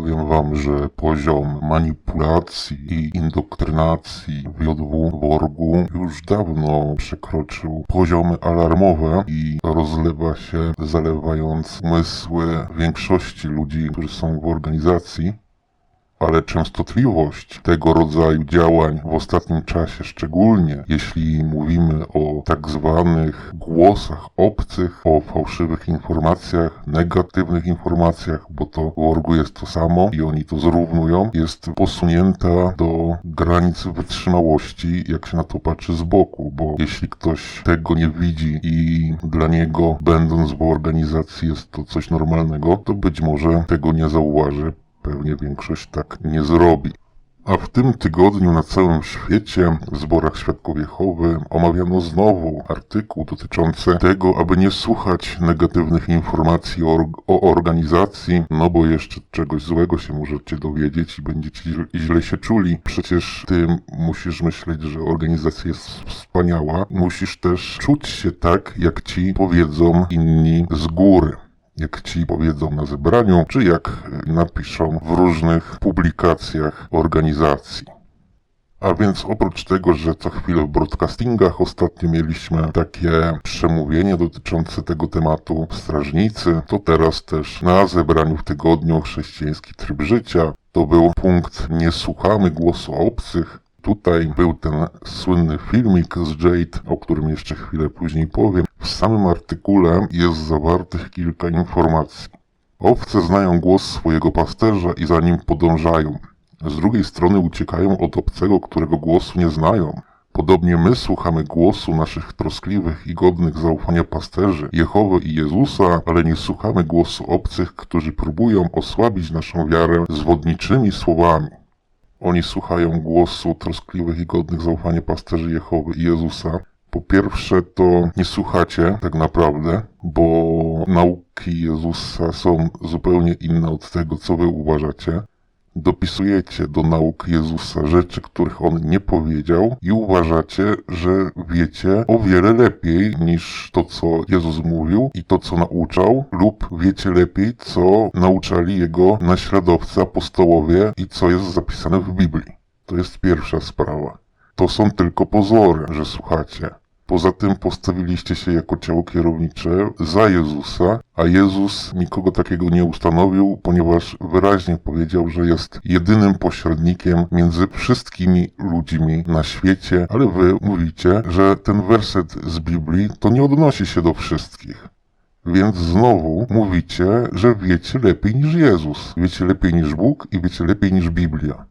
powiem wam, że poziom manipulacji i indoktrynacji w JW Worgu już dawno przekroczył poziomy alarmowe i rozlewa się, zalewając umysły większości ludzi, którzy są w organizacji ale częstotliwość tego rodzaju działań w ostatnim czasie, szczególnie jeśli mówimy o tak zwanych głosach obcych, o fałszywych informacjach, negatywnych informacjach, bo to w orgu jest to samo i oni to zrównują, jest posunięta do granic wytrzymałości, jak się na to patrzy z boku, bo jeśli ktoś tego nie widzi i dla niego, będąc w organizacji, jest to coś normalnego, to być może tego nie zauważy, Pewnie większość tak nie zrobi. A w tym tygodniu na całym świecie w zborach Świadków Jehowy omawiano znowu artykuł dotyczący tego, aby nie słuchać negatywnych informacji o, o, organizacji, no bo jeszcze czegoś złego się możecie dowiedzieć i będziecie źle się czuli. Przecież ty musisz myśleć, że organizacja jest wspaniała. Musisz też czuć się tak, jak ci powiedzą inni z góry jak ci powiedzą na zebraniu, czy jak napiszą w różnych publikacjach organizacji. A więc oprócz tego, że co chwilę w broadcastingach ostatnio mieliśmy takie przemówienie dotyczące tego tematu strażnicy, to teraz też na zebraniu w tygodniu chrześcijański tryb życia to był punkt Nie słuchamy głosu obcych, Tutaj był ten słynny filmik z Jade, o którym jeszcze chwilę później powiem. W samym artykule jest zawartych kilka informacji. Owce znają głos swojego pasterza i za nim podążają. Z drugiej strony uciekają od obcego, którego głosu nie znają. Podobnie my słuchamy głosu naszych troskliwych i godnych zaufania pasterzy, Jehowy i Jezusa, ale nie słuchamy głosu obcych, którzy próbują osłabić naszą wiarę zwodniczymi słowami. Oni słuchają głosu troskliwych i godnych zaufania pasterzy Jehowy i Jezusa. Po pierwsze, to nie słuchacie tak naprawdę, bo nauki Jezusa są zupełnie inne od tego, co wy uważacie dopisujecie do nauk Jezusa rzeczy, których On nie powiedział i uważacie, że wiecie o wiele lepiej niż to, co Jezus mówił i to, co nauczał, lub wiecie lepiej, co nauczali Jego naśladowcy apostołowie i co jest zapisane w Biblii. To jest pierwsza sprawa. To są tylko pozory, że słuchacie. Poza tym postawiliście się jako ciało kierownicze za Jezusa, a Jezus nikogo takiego nie ustanowił, ponieważ wyraźnie powiedział, że jest jedynym pośrednikiem między wszystkimi ludźmi na świecie, ale wy mówicie, że ten werset z Biblii to nie odnosi się do wszystkich. Więc znowu mówicie, że wiecie lepiej niż Jezus, wiecie lepiej niż Bóg i wiecie lepiej niż Biblia.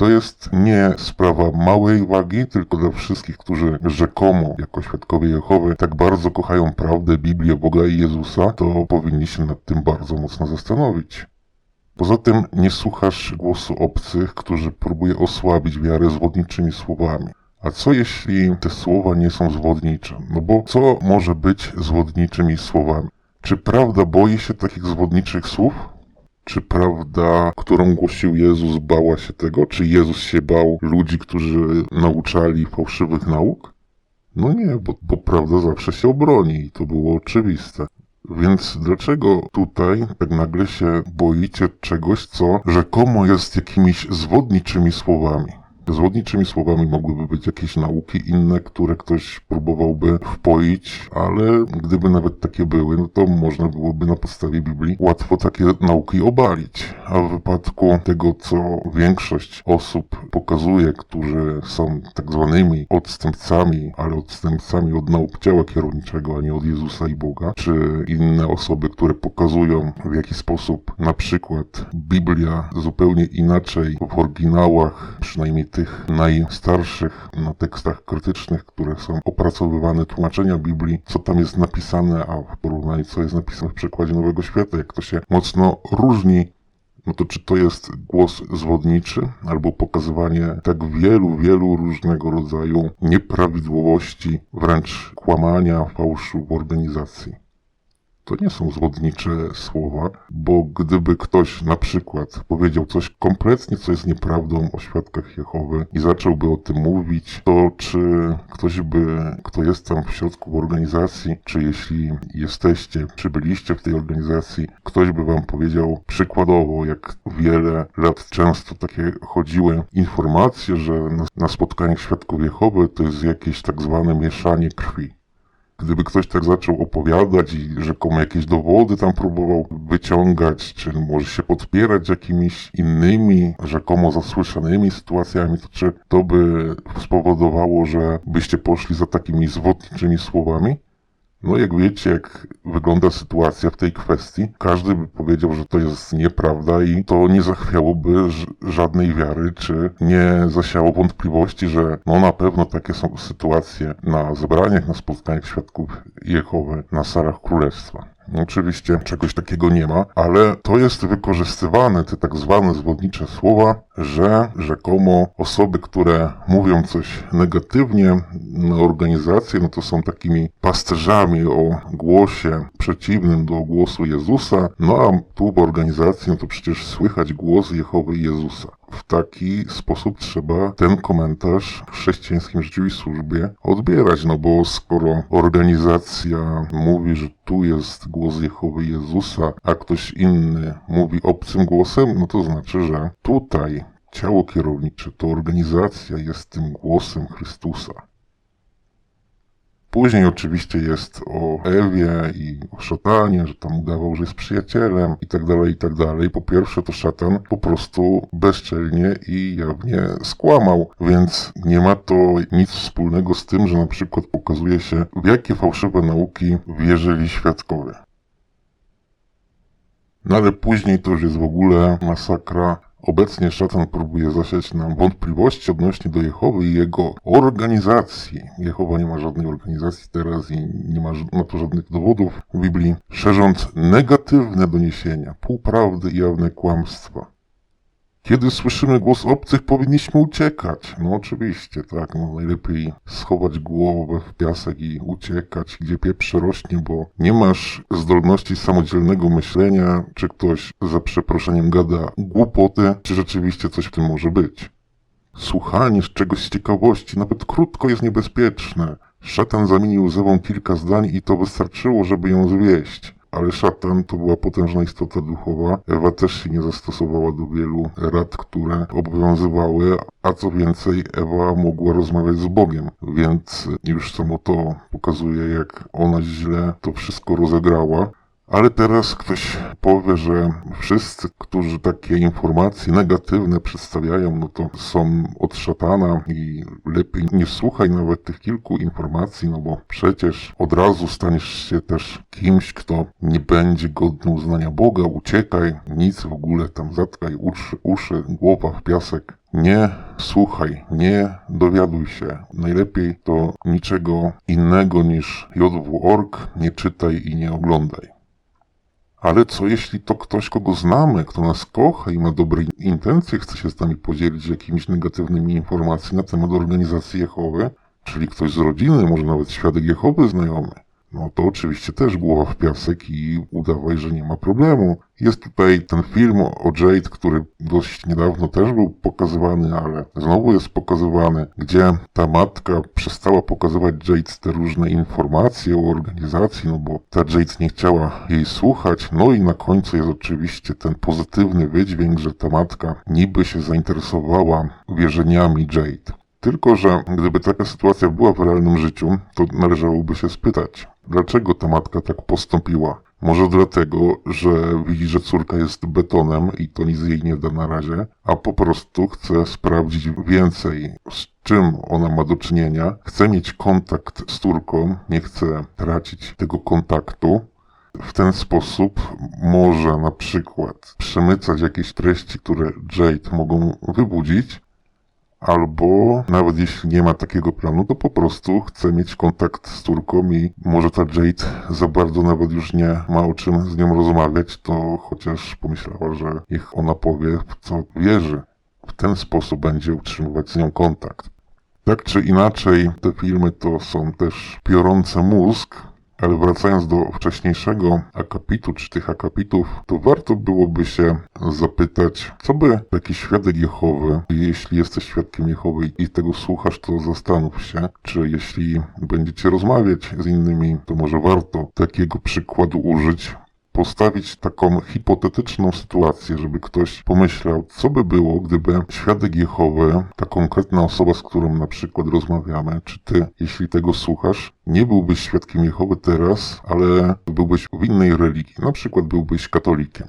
To jest nie sprawa małej wagi, tylko dla wszystkich, którzy rzekomo, jako świadkowie Jehowy, tak bardzo kochają prawdę, Biblię, Boga i Jezusa, to powinni się nad tym bardzo mocno zastanowić. Poza tym nie słuchasz głosu obcych, którzy próbują osłabić wiarę zwodniczymi słowami. A co jeśli te słowa nie są zwodnicze? No bo co może być zwodniczymi słowami? Czy prawda boi się takich zwodniczych słów? Czy prawda, którą głosił Jezus, bała się tego? Czy Jezus się bał ludzi, którzy nauczali fałszywych nauk? No nie, bo, bo prawda zawsze się obroni i to było oczywiste. Więc dlaczego tutaj tak nagle się boicie czegoś, co rzekomo jest jakimiś zwodniczymi słowami? Zwodniczymi słowami mogłyby być jakieś nauki inne, które ktoś próbowałby wpoić, ale gdyby nawet takie były, no to można byłoby na podstawie Biblii łatwo takie nauki obalić. A w wypadku tego, co większość osób pokazuje, którzy są tak zwanymi odstępcami, ale odstępcami od nauk ciała kierowniczego, a nie od Jezusa i Boga, czy inne osoby, które pokazują w jaki sposób na przykład Biblia zupełnie inaczej w oryginałach, przynajmniej tych najstarszych na tekstach krytycznych, które są opracowywane, tłumaczenia Biblii, co tam jest napisane, a w porównaniu co jest napisane w przekładzie Nowego Świata, jak to się mocno różni, no to czy to jest głos zwodniczy, albo pokazywanie tak wielu, wielu różnego rodzaju nieprawidłowości, wręcz kłamania, fałszu w organizacji. To nie są zwodnicze słowa, bo gdyby ktoś na przykład powiedział coś kompletnie, co jest nieprawdą o świadkach Jehowy i zacząłby o tym mówić, to czy ktoś by, kto jest tam w środku organizacji, czy jeśli jesteście, czy byliście w tej organizacji, ktoś by wam powiedział przykładowo, jak wiele lat często takie chodziły informacje, że na, na spotkaniach świadków Jehowy to jest jakieś tak zwane mieszanie krwi. Gdyby ktoś tak zaczął opowiadać i rzekomo jakieś dowody tam próbował wyciągać, czy może się podpierać jakimiś innymi, rzekomo zasłyszanymi sytuacjami, to czy to by spowodowało, że byście poszli za takimi zwodniczymi słowami? No jak wiecie, jak wygląda sytuacja w tej kwestii, każdy by powiedział, że to jest nieprawda i to nie zachwiałoby żadnej wiary, czy nie zasiało wątpliwości, że no na pewno takie są sytuacje na zebraniach, na spotkaniach świadków Jehowy, na salach królestwa. Oczywiście czegoś takiego nie ma, ale to jest wykorzystywane, te tak zwane zwodnicze słowa, że rzekomo osoby, które mówią coś negatywnie na organizację, no to są takimi pasterzami o głosie przeciwnym do głosu Jezusa, no a tu w organizacji, no to przecież słychać głos Jehowy Jezusa. W taki sposób trzeba ten komentarz w chrześcijańskim życiu i służbie odbierać, no bo skoro organizacja mówi, że tu jest głos Jehowy i Jezusa, a ktoś inny mówi obcym głosem, no to znaczy, że tutaj ciało kierownicze, to organizacja jest tym głosem Chrystusa. Później oczywiście jest o Ewie i o szatanie, że tam udawał, że jest przyjacielem i tak dalej, i tak. Po pierwsze to szatan po prostu bezczelnie i jawnie skłamał, więc nie ma to nic wspólnego z tym, że na przykład pokazuje się, w jakie fałszywe nauki wierzyli świadkowie. No ale później to już jest w ogóle masakra. Obecnie szatan próbuje zasiać nam wątpliwości odnośnie do Jehowy i jego organizacji. Jehowa nie ma żadnej organizacji teraz i nie ma na to żadnych dowodów w Biblii, szerząc negatywne doniesienia, półprawdy i jawne kłamstwa. Kiedy słyszymy głos obcych, powinniśmy uciekać. No oczywiście, tak. No, najlepiej schować głowę w piasek i uciekać, gdzie pieprz rośnie, bo nie masz zdolności samodzielnego myślenia, czy ktoś za przeproszeniem gada głupoty, czy rzeczywiście coś w tym może być. Słuchanie z czegoś z ciekawości, nawet krótko, jest niebezpieczne. Szatan zamienił z Ewą kilka zdań i to wystarczyło, żeby ją zwieść. Ale szatan to była potężna istota duchowa. Ewa też się nie zastosowała do wielu rad, które obowiązywały, a co więcej, Ewa mogła rozmawiać z Bogiem, więc już samo to pokazuje, jak ona źle to wszystko rozegrała. Ale teraz ktoś powie, że wszyscy, którzy takie informacje negatywne przedstawiają, no to są od szatana i lepiej nie słuchaj nawet tych kilku informacji, no bo przecież od razu staniesz się też kimś, kto nie będzie godny uznania Boga, uciekaj, nic w ogóle tam zatkaj uszy, uszy głowa w piasek. Nie słuchaj, nie dowiaduj się. Najlepiej to niczego innego niż JW.org nie czytaj i nie oglądaj. Ale co jeśli to ktoś, kogo znamy, kto nas kocha i ma dobre intencje, chce się z nami podzielić jakimiś negatywnymi informacjami na temat organizacji Jehowy? Czyli ktoś z rodziny, może nawet świadek Jehowy znajomy? No to oczywiście też głowa w piasek i udawaj, że nie ma problemu. Jest tutaj ten film o Jade, który dość niedawno też był pokazywany, ale znowu jest pokazywany, gdzie ta matka przestała pokazywać Jade te różne informacje o organizacji, no bo ta Jade nie chciała jej słuchać. No i na końcu jest oczywiście ten pozytywny wydźwięk, że ta matka niby się zainteresowała wierzeniami Jade. Tylko, że gdyby taka sytuacja była w realnym życiu, to należałoby się spytać, dlaczego ta matka tak postąpiła. Może dlatego, że widzi, że córka jest betonem i to nic jej nie da na razie, a po prostu chce sprawdzić więcej, z czym ona ma do czynienia, chce mieć kontakt z córką, nie chce tracić tego kontaktu, w ten sposób może na przykład przemycać jakieś treści, które Jade mogą wybudzić, Albo nawet jeśli nie ma takiego planu, to po prostu chce mieć kontakt z córką i może ta Jade za bardzo nawet już nie ma o czym z nią rozmawiać, to chociaż pomyślała, że niech ona powie, w co wierzy. W ten sposób będzie utrzymywać z nią kontakt. Tak czy inaczej, te filmy to są też piorące mózg, Ale wracając do wcześniejszego akapitu, czy tych akapitów, to warto byłoby się zapytać, co by taki świadek Jehowy, jeśli jesteś świadkiem Jehowy i tego słuchasz, to zastanów się, czy jeśli będziecie rozmawiać z innymi, to może warto takiego przykładu użyć, postawić taką hipotetyczną sytuację, żeby ktoś pomyślał, co by było, gdyby świadek Jehowy, ta konkretna osoba, z którą na przykład rozmawiamy, czy ty, jeśli tego słuchasz, nie byłbyś świadkiem Jehowy teraz, ale byłbyś w innej religii, na przykład byłbyś katolikiem.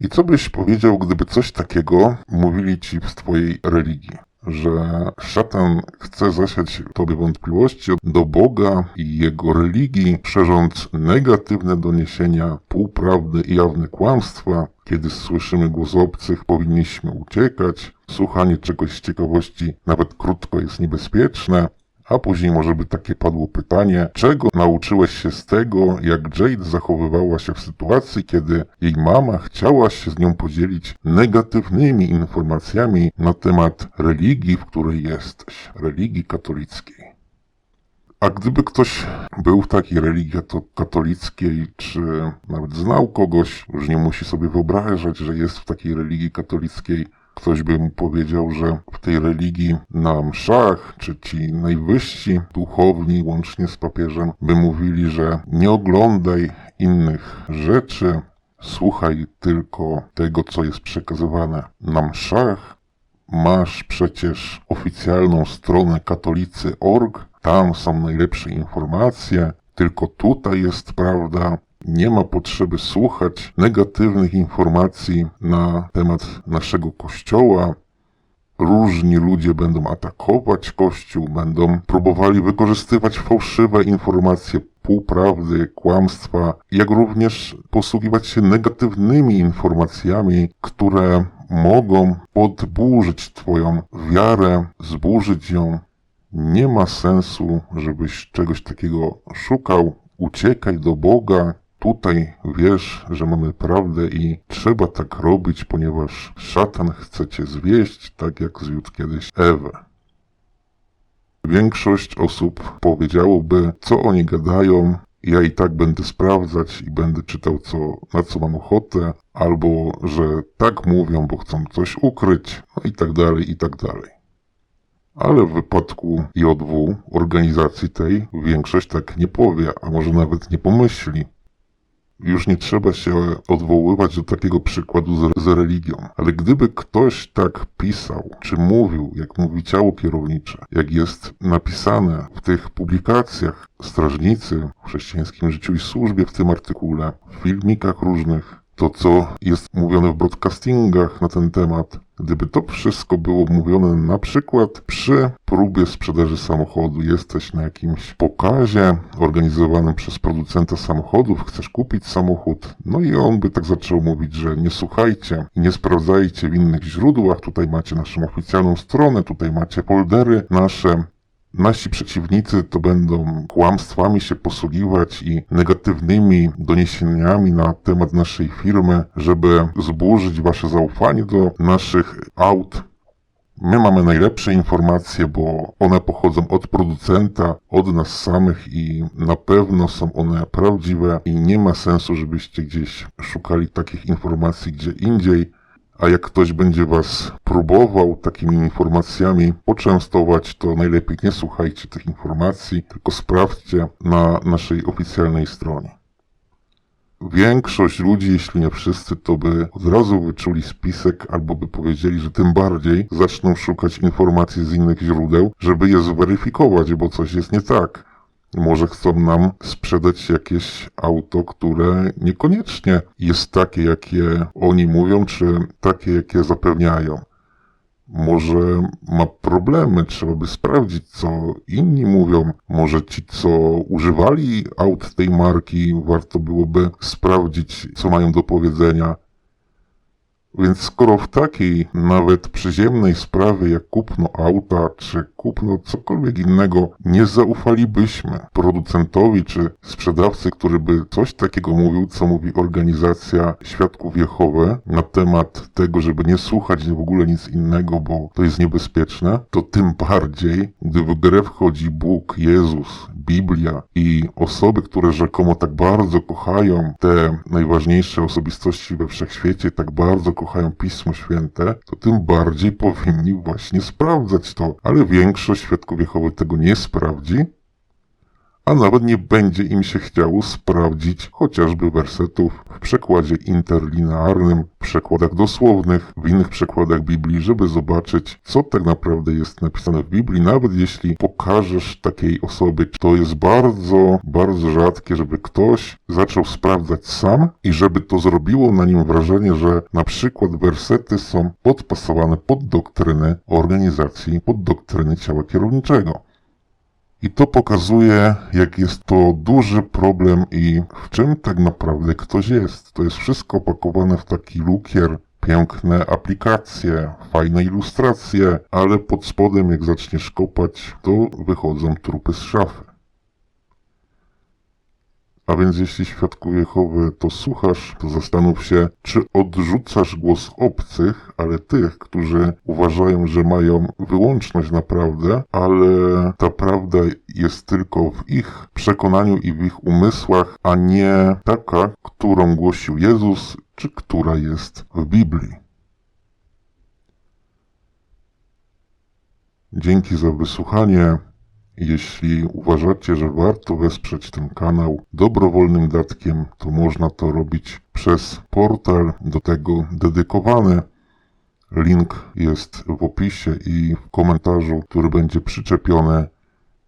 I co byś powiedział, gdyby coś takiego mówili ci z twojej religii? Że szatan chce zasiać tobie wątpliwości do Boga i jego religii, szerząc negatywne doniesienia, półprawdy i jawne kłamstwa. Kiedy słyszymy głos obcych, powinniśmy uciekać. Słuchanie czegoś z ciekawości, nawet krótko, jest niebezpieczne. A później może by takie padło pytanie, czego nauczyłeś się z tego, jak Jade zachowywała się w sytuacji, kiedy jej mama chciała się z nią podzielić negatywnymi informacjami na temat religii, w której jesteś, religii katolickiej. A gdyby ktoś był w takiej religii to katolickiej, czy nawet znał kogoś, już nie musi sobie wyobrażać, że jest w takiej religii katolickiej, ktoś by mu powiedział, że w tej religii na mszach, czy ci najwyżsi duchowni, łącznie z papieżem, by mówili, że nie oglądaj innych rzeczy, słuchaj tylko tego, co jest przekazywane na mszach. Masz przecież oficjalną stronę katolicy.org, tam są najlepsze informacje, tylko tutaj jest prawda. Nie ma potrzeby słuchać negatywnych informacji na temat naszego kościoła. Różni ludzie będą atakować kościół, będą próbowali wykorzystywać fałszywe informacje, półprawdy, kłamstwa, jak również posługiwać się negatywnymi informacjami, które mogą podburzyć Twoją wiarę, zburzyć ją. Nie ma sensu, żebyś czegoś takiego szukał. Uciekaj do Boga, Tutaj wiesz, że mamy prawdę i trzeba tak robić, ponieważ szatan chce cię zwieść, tak jak zwiódł kiedyś Ewę. Większość osób powiedziałoby, co oni gadają, ja i tak będę sprawdzać i będę czytał, co, na co mam ochotę, albo że tak mówią, bo chcą coś ukryć, no i tak dalej, i tak dalej. Ale w wypadku JW, organizacji tej, większość tak nie powie, a może nawet nie pomyśli. Już nie trzeba się odwoływać do takiego przykładu z, z, religią. Ale gdyby ktoś tak pisał, czy mówił, jak mówi ciało kierownicze, jak jest napisane w tych publikacjach strażnicy w chrześcijańskim życiu i służbie w tym artykule, w filmikach różnych, to, co jest mówione w broadcastingach na ten temat, gdyby to wszystko było mówione na przykład przy próbie sprzedaży samochodu, jesteś na jakimś pokazie organizowanym przez producenta samochodów, chcesz kupić samochód, no i on by tak zaczął mówić, że nie słuchajcie nie sprawdzajcie w innych źródłach, tutaj macie naszą oficjalną stronę, tutaj macie foldery nasze, Nasi przeciwnicy to będą kłamstwami się posługiwać i negatywnymi doniesieniami na temat naszej firmy, żeby zburzyć wasze zaufanie do naszych aut. My mamy najlepsze informacje, bo one pochodzą od producenta, od nas samych i na pewno są one prawdziwe i nie ma sensu, żebyście gdzieś szukali takich informacji gdzie indziej. A jak ktoś będzie was próbował takimi informacjami poczęstować, to najlepiej nie słuchajcie tych informacji, tylko sprawdźcie na naszej oficjalnej stronie. Większość ludzi, jeśli nie wszyscy, to by od razu wyczuli spisek albo by powiedzieli, że tym bardziej zaczną szukać informacji z innych źródeł, żeby je zweryfikować, bo coś jest nie tak. Może chcą nam sprzedać jakieś auto, które niekoniecznie jest takie, jakie oni mówią, czy takie, jakie zapewniają. Może ma problemy, trzeba by sprawdzić, co inni mówią. Może ci, co używali aut tej marki, warto byłoby sprawdzić, co mają do powiedzenia. Więc skoro w takiej nawet przyziemnej sprawie jak kupno auta czy kupno, cokolwiek innego, nie zaufalibyśmy producentowi czy sprzedawcy, który by coś takiego mówił, co mówi organizacja Świadków Jehowe na temat tego, żeby nie słuchać w ogóle nic innego, bo to jest niebezpieczne, to tym bardziej, gdy w grę wchodzi Bóg, Jezus, Biblia i osoby, które rzekomo tak bardzo kochają te najważniejsze osobistości we wszechświecie, tak bardzo kochają Pismo Święte, to tym bardziej powinni właśnie sprawdzać to. Ale większość świadków Jehowy tego nie sprawdzi, a nawet nie będzie im się chciało sprawdzić chociażby wersetów w przekładzie interlinearnym, w przekładach dosłownych, w innych przekładach Biblii, żeby zobaczyć, co tak naprawdę jest napisane w Biblii, nawet jeśli pokażesz takiej osobie, to jest bardzo, bardzo rzadkie, żeby ktoś zaczął sprawdzać sam i żeby to zrobiło na nim wrażenie, że na przykład wersety są podpasowane pod doktrynę organizacji, pod doktryny ciała kierowniczego. I to pokazuje, jak jest to duży problem i w czym tak naprawdę ktoś jest. To jest wszystko opakowane w taki lukier, piękne aplikacje, fajne ilustracje, ale pod spodem jak zaczniesz kopać, to wychodzą trupy z szafy. A więc jeśli świadku Jehowy to słuchasz, to zastanów się, czy odrzucasz głos obcych, ale tych, którzy uważają, że mają wyłączność na prawdę, ale ta prawda jest tylko w ich przekonaniu i w ich umysłach, a nie taka, którą głosił Jezus, czy która jest w Biblii. Dzięki za wysłuchanie. Jeśli uważacie, że warto wesprzeć ten kanał dobrowolnym datkiem, to można to robić przez portal do tego dedykowany. Link jest w opisie i w komentarzu, który będzie przyczepiony.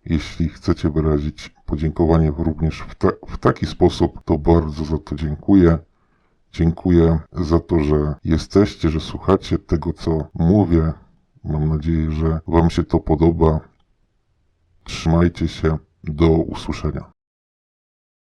Jeśli chcecie wyrazić podziękowanie również w, ta w taki sposób, to bardzo za to dziękuję. Dziękuję za to, że jesteście, że słuchacie tego, co mówię. Mam nadzieję, że Wam się to podoba. Trzymajcie się. Do usłyszenia.